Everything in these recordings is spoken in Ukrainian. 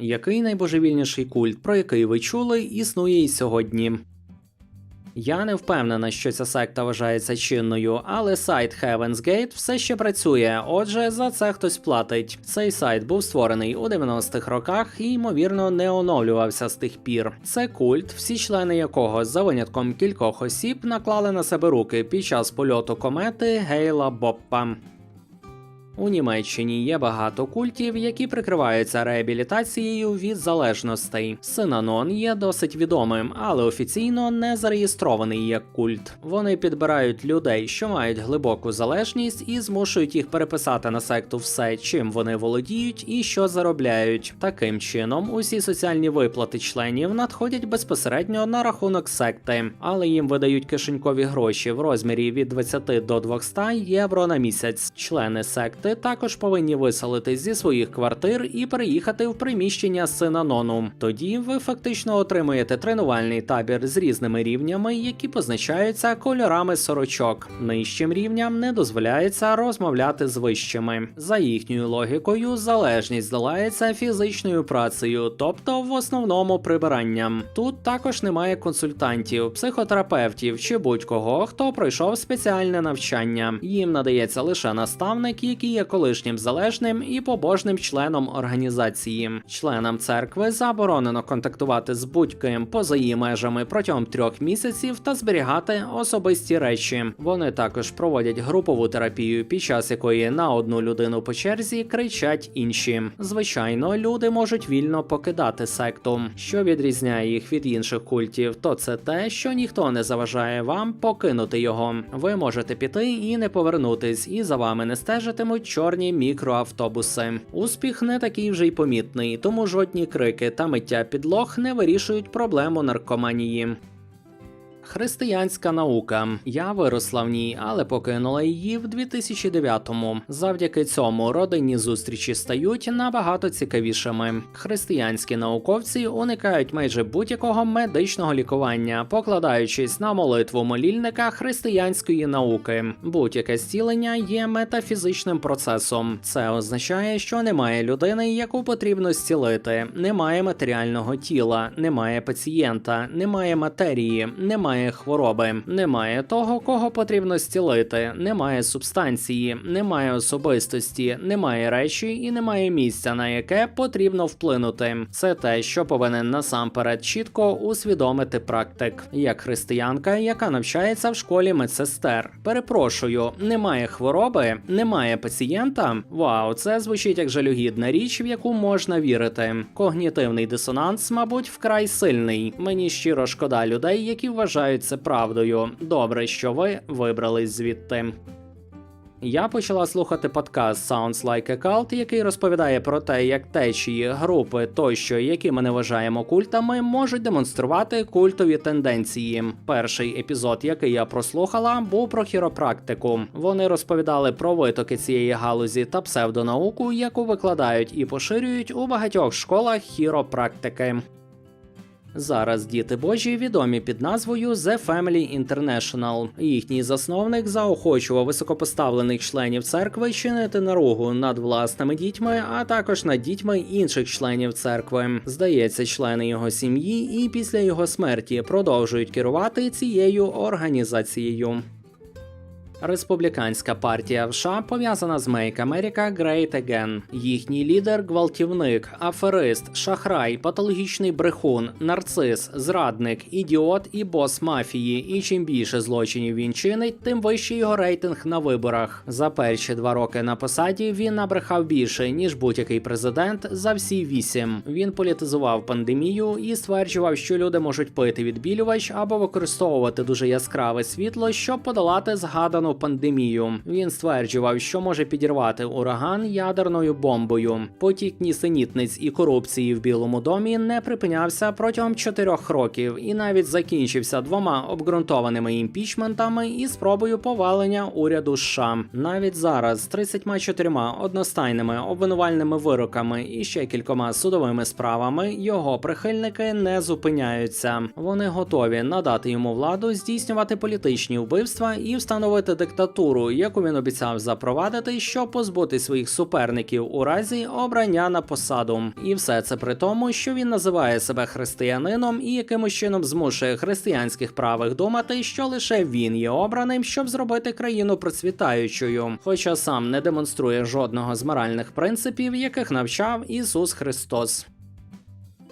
Який найбожевільніший культ, про який ви чули, існує і сьогодні? Я не впевнена, що ця секта вважається чинною, але сайт Heaven's Gate все ще працює, отже, за це хтось платить. Цей сайт був створений у 90-х роках і, ймовірно, не оновлювався з тих пір. Це культ, всі члени якого за винятком кількох осіб наклали на себе руки під час польоту комети Гейла Боппа. У Німеччині є багато культів, які прикриваються реабілітацією від залежностей. Синанон є досить відомим, але офіційно не зареєстрований як культ. Вони підбирають людей, що мають глибоку залежність, і змушують їх переписати на секту все, чим вони володіють і що заробляють. Таким чином, усі соціальні виплати членів надходять безпосередньо на рахунок секти, але їм видають кишенькові гроші в розмірі від 20 до 200 євро на місяць. Члени секти також повинні виселитись зі своїх квартир і переїхати в приміщення Синанону. Тоді ви фактично отримуєте тренувальний табір з різними рівнями, які позначаються кольорами сорочок. Нижчим рівням не дозволяється розмовляти з вищими. За їхньою логікою, залежність долається фізичною працею, тобто в основному прибиранням. Тут також немає консультантів, психотерапевтів чи будь-кого, хто пройшов спеціальне навчання. Їм надається лише наставник, який є колишнім залежним і побожним членом організації. Членам церкви заборонено контактувати з будь-ким поза її межами протягом трьох місяців та зберігати особисті речі. Вони також проводять групову терапію, під час якої на одну людину по черзі кричать інші. Звичайно, люди можуть вільно покидати секту. Що відрізняє їх від інших культів, то це те, що ніхто не заважає вам покинути його. Ви можете піти і не повернутись, і за вами не стежитимуть чорні мікроавтобуси. Успіх не такий вже й помітний, тому жодні крики та миття підлог не вирішують проблему наркоманії. Християнська наука. Я виросла в ній, але покинула її в 2009-му. Завдяки цьому родинні зустрічі стають набагато цікавішими. Християнські науковці уникають майже будь-якого медичного лікування, покладаючись на молитву молільника християнської науки. Будь-яке зцілення є метафізичним процесом. Це означає, що немає людини, яку потрібно зцілити, немає матеріального тіла, немає пацієнта, немає матерії, немає хвороби, немає того, кого потрібно зцілити, немає субстанції, немає особистості, немає речі і немає місця, на яке потрібно вплинути. Це те, що повинен насамперед чітко усвідомити практик, як християнка, яка навчається в школі медсестер. Перепрошую, немає хвороби, немає пацієнта. Вау, це звучить як жалюгідна річ, в яку можна вірити. Когнітивний дисонанс, мабуть, вкрай сильний. Мені щиро шкода людей, які вважають це правдою. Добре, що ви вибрались звідти. Я почала слухати подкаст Sounds Like a Cult, який розповідає про те, як течії, групи тощо, які ми не вважаємо культами, можуть демонструвати культові тенденції. Перший епізод, який я прослухала, був про хіропрактику. Вони розповідали про витоки цієї галузі та псевдонауку, яку викладають і поширюють у багатьох школах хіропрактики. Зараз діти Божі відомі під назвою The Family International. Їхній засновник заохочував високопоставлених членів церкви чинити наругу над власними дітьми, а також над дітьми інших членів церкви. Здається, члени його сім'ї і після його смерті продовжують керувати цією організацією. Республіканська партія в США пов'язана з Make America Great Again. Їхній лідер гвалтівник, аферист, шахрай, патологічний брехун, нарцис, зрадник, ідіот і бос мафії. І чим більше злочинів він чинить, тим вищий його рейтинг на виборах. За перші два роки на посаді він набрехав більше ніж будь-який президент за всі вісім. Він політизував пандемію і стверджував, що люди можуть пити відбілювач або використовувати дуже яскраве світло, щоб подолати згадану пандемію. Він стверджував, що може підірвати ураган ядерною бомбою. Потік нісенітниць і корупції в Білому домі не припинявся протягом чотирьох років і навіть закінчився двома обґрунтованими імпічментами і спробою повалення уряду США. Навіть зараз з 34 одностайними обвинувальними вироками і ще кількома судовими справами його прихильники не зупиняються. Вони готові надати йому владу здійснювати політичні вбивства і встановити диктатуру, яку він обіцяв запровадити, щоб позбути своїх суперників у разі обрання на посаду. І все це при тому, що він називає себе християнином і якимось чином змушує християнських правих думати, що лише він є обраним, щоб зробити країну процвітаючою, хоча сам не демонструє жодного з моральних принципів, яких навчав Ісус Христос.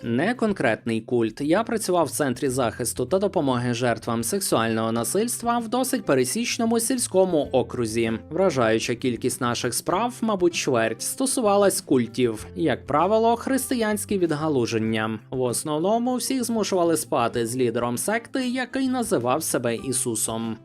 Не конкретний культ. Я працював в центрі захисту та допомоги жертвам сексуального насильства в досить пересічному сільському окрузі. Вражаюча кількість наших справ, мабуть, чверть, стосувалась культів, як правило, християнські відгалуження. В основному всіх змушували спати з лідером секти, який називав себе Ісусом.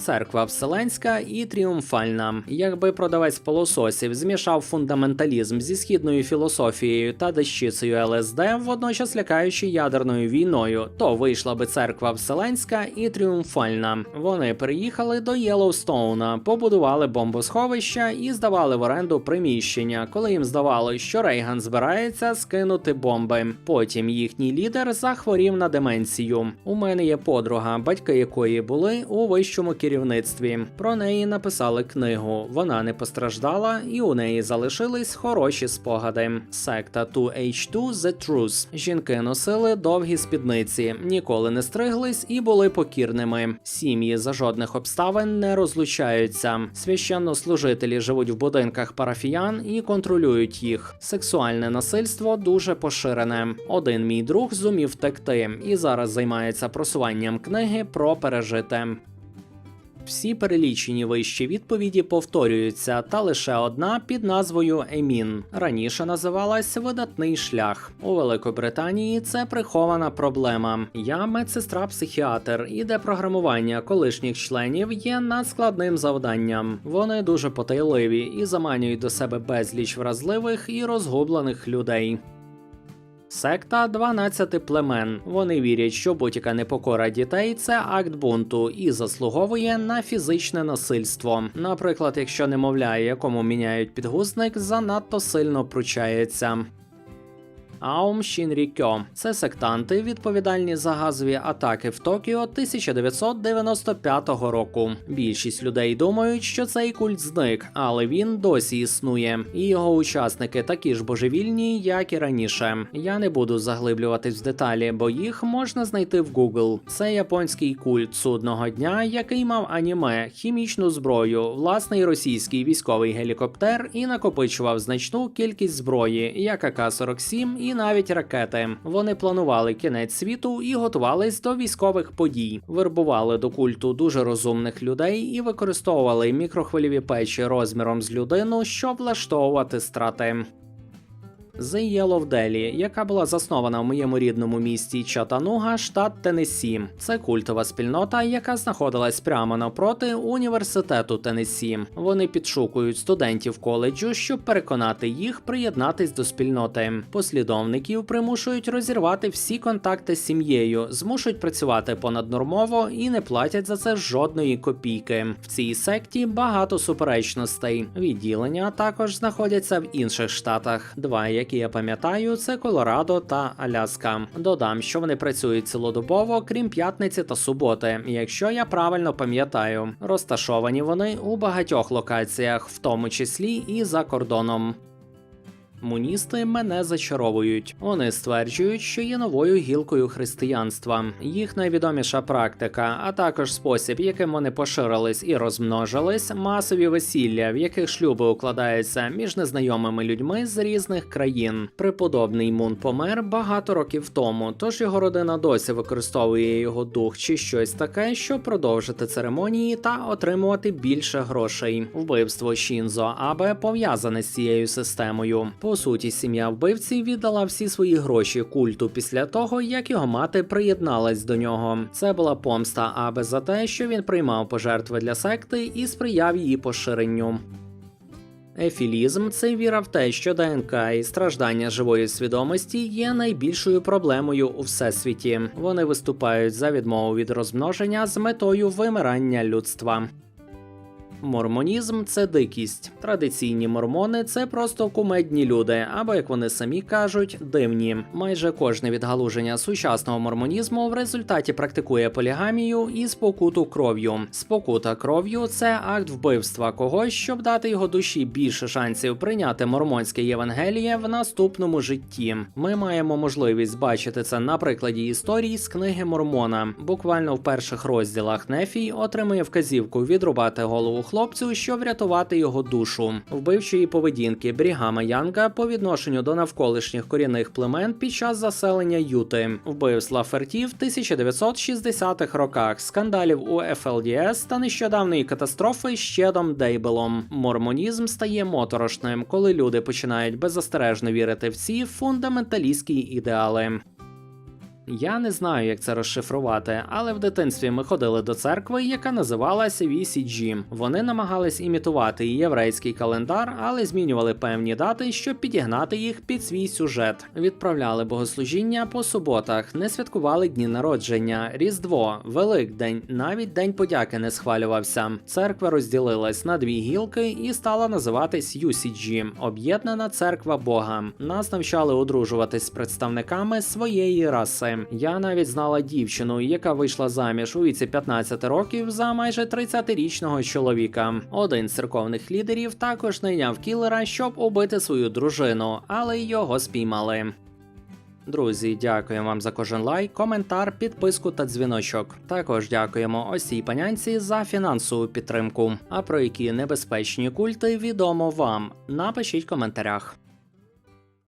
Церква Вселенська і тріумфальна. Якби продавець полососів змішав фундаменталізм зі східною філософією та дещицею ЛСД, водночас лякаючи ядерною війною, то вийшла би церква Вселенська і тріумфальна. Вони приїхали до Єлоустоуна, побудували бомбосховища і здавали в оренду приміщення, коли їм здавалося, що Рейган збирається скинути бомби. Потім їхній лідер захворів на деменцію. У мене є подруга, батьки якої були у вищому керівництві керівництві. Про неї написали книгу. Вона не постраждала, і у неї залишились хороші спогади. Секта 2H2 The Truth. Жінки носили довгі спідниці, ніколи не стриглись і були покірними. Сім'ї за жодних обставин не розлучаються. Священнослужителі живуть в будинках парафіян і контролюють їх. Сексуальне насильство дуже поширене. Один мій друг зумів втекти і зараз займається просуванням книги про пережите. Всі перелічені вищі відповіді повторюються, та лише одна під назвою Емін. Раніше називалась видатний шлях. У Великобританії це прихована проблема. Я медсестра-психіатр, і де програмування колишніх членів є надскладним завданням. Вони дуже потайливі і заманюють до себе безліч вразливих і розгублених людей. Секта 12 племен. Вони вірять, що будь-яка непокора дітей це акт бунту і заслуговує на фізичне насильство. Наприклад, якщо немовля, якому міняють підгузник, занадто сильно пручається. Аум Шінрікьо це сектанти, відповідальні за газові атаки в Токіо 1995 року. Більшість людей думають, що цей культ зник, але він досі існує, і його учасники такі ж божевільні, як і раніше. Я не буду заглиблюватись в деталі, бо їх можна знайти в Google. Це японський культ судного дня, який мав аніме, хімічну зброю, власний російський військовий гелікоптер і накопичував значну кількість зброї, як АК-47 і навіть ракети. Вони планували кінець світу і готувались до військових подій, вербували до культу дуже розумних людей і використовували мікрохвильові печі розміром з людину, щоб влаштовувати страти. The Yellow Deli, яка була заснована в моєму рідному місті Чатануга, штат Теннессі. Це культова спільнота, яка знаходилась прямо напроти університету Теннессі. Вони підшукують студентів коледжу, щоб переконати їх приєднатись до спільноти. Послідовників примушують розірвати всі контакти з сім'єю, змушують працювати понаднормово і не платять за це жодної копійки. В цій секті багато суперечностей. Відділення також знаходяться в інших штатах. Два які я пам'ятаю, це Колорадо та Аляска. Додам, що вони працюють цілодобово, крім п'ятниці та суботи, якщо я правильно пам'ятаю. Розташовані вони у багатьох локаціях, в тому числі і за кордоном. Муністи мене зачаровують. Вони стверджують, що є новою гілкою християнства. Їх найвідоміша практика, а також спосіб, яким вони поширились і розмножились, масові весілля, в яких шлюби укладаються між незнайомими людьми з різних країн. Преподобний Мун помер багато років тому, тож його родина досі використовує його дух чи щось таке, щоб продовжити церемонії та отримувати більше грошей. Вбивство Шінзо Абе пов'язане з цією системою. По суті, сім'я вбивці віддала всі свої гроші культу після того, як його мати приєдналась до нього. Це була помста Абе за те, що він приймав пожертви для секти і сприяв її поширенню. Ефілізм це віра в те, що ДНК і страждання живої свідомості є найбільшою проблемою у всесвіті. Вони виступають за відмову від розмноження з метою вимирання людства. Мормонізм це дикість. Традиційні мормони це просто кумедні люди, або як вони самі кажуть, дивні. Майже кожне відгалуження сучасного мормонізму в результаті практикує полігамію і спокуту кров'ю. Спокута кров'ю це акт вбивства когось, щоб дати його душі більше шансів прийняти мормонське Євангеліє в наступному житті. Ми маємо можливість бачити це на прикладі історії з книги Мормона. Буквально в перших розділах Нефій отримує вказівку відрубати голову хлопцю, щоб врятувати його душу. Вбивчої поведінки Брігама Янга по відношенню до навколишніх корінних племен під час заселення Юти, вбивства фертів в 1960-х роках, скандалів у ФЛДС та нещодавної катастрофи з Щедом Дейбелом. Мормонізм стає моторошним, коли люди починають беззастережно вірити в ці фундаменталістські ідеали. Я не знаю, як це розшифрувати, але в дитинстві ми ходили до церкви, яка називалася VCG. Вони намагались імітувати єврейський календар, але змінювали певні дати, щоб підігнати їх під свій сюжет. Відправляли богослужіння по суботах, не святкували дні народження, Різдво, Великдень, навіть День подяки не схвалювався. Церква розділилась на дві гілки і стала називатись UCG – Об'єднана церква Бога. Нас навчали одружуватись з представниками своєї раси. Я навіть знала дівчину, яка вийшла заміж у віці 15 років за майже 30-річного чоловіка. Один з церковних лідерів також найняв кілера, щоб убити свою дружину, але його спіймали. Друзі, дякуємо вам за кожен лайк, коментар, підписку та дзвіночок. Також дякуємо ось цій панянці за фінансову підтримку. А про які небезпечні культи відомо вам. Напишіть в коментарях.